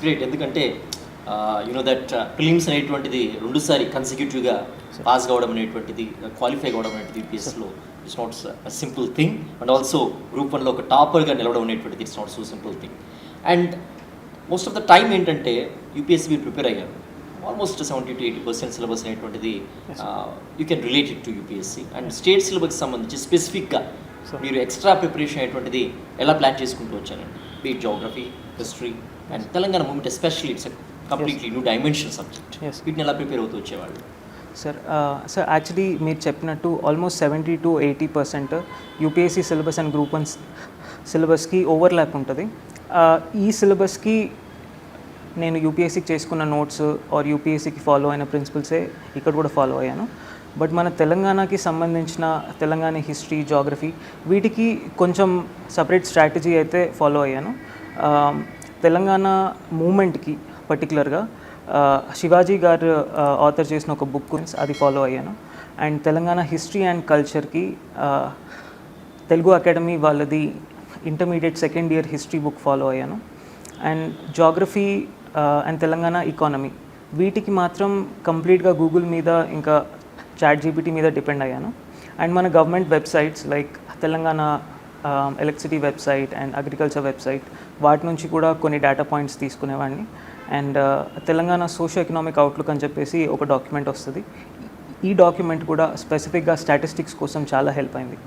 It's great ఎందుకంటే you know that films అనేటువంటిది రెండుసారి కన్సిక్యూటివ్గా పాస్ కావడం అనేటువంటిది క్వాలిఫై కావడం అనేటువంటిది యూపీఎస్లో it's not simple thing and also group వన్లో ఒక టాపర్గా నిలవడం అనేటువంటిది it's not so simple thing and most of the time ఏంటంటే యూపీఎస్సీ మీరు ప్రిపేర్ అయ్యారు. Almost seventy to eighty percent syllabus అనేటువంటిది you can relate it to UPSC and state సిలబస్కి సంబంధించి స్పెసిఫిక్గా మీరు ఎక్స్ట్రా ప్రిపరేషన్ అనేటువంటిది ఎలా ప్లాన్ చేసుకుంటూ వచ్చారండి? Beat geography history and Telangana movement especially it's completely new dimension subject. వీటిని ఎలా ప్రిపేర్ అవుతూ వచ్చేవాళ్ళు? సార్ సార్ యాక్చువల్లీ మీరు చెప్పినట్టు almost seventy to eighty percent UPSC syllabus and group one సిలబస్కి overlap ఉంటుంది. Uh, ఈ సిలబస్కి నేను యూపీఎస్సీకి చేసుకున్న నోట్స్ ఆర్ యూపీఎస్సీకి ఫాలో అయిన ప్రిన్సిపల్సే ఇక్కడ కూడా ఫాలో అయ్యాను. బట్ మన తెలంగాణకి సంబంధించిన తెలంగాణ హిస్టరీ జాగ్రఫీ వీటికి కొంచెం సపరేట్ స్ట్రాటజీ అయితే ఫాలో అయ్యాను. Um, తెలంగాణ మూమెంట్కి పర్టికులర్గా శివాజీ గారు ఆథర్ చేసిన ఒక బుక్ అది ఫాలో అయ్యాను. అండ్ తెలంగాణ హిస్టరీ అండ్ కల్చర్కి తెలుగు అకాడమీ వాళ్ళది intermediate second year history book follow అయ్యాను. And geography and Telangana economy వీటికి మాత్రం కంప్లీట్గా గూగుల్ మీద ఇంకా చాట్ జీపీటీ మీద డిపెండ్ అయ్యాను. అండ్ మన government websites like Telangana electricity website and agriculture website వాటి నుంచి కూడా కొన్ని data points తీసుకునేవాడిని. And uh, Telangana socio economic outlook అని చెప్పేసి ఒక డాక్యుమెంట్ వస్తుంది. ఈ డాక్యుమెంట్ కూడా స్పెసిఫిక్గా స్టాటిస్టిక్స్ కోసం చాలా హెల్ప్ అయింది.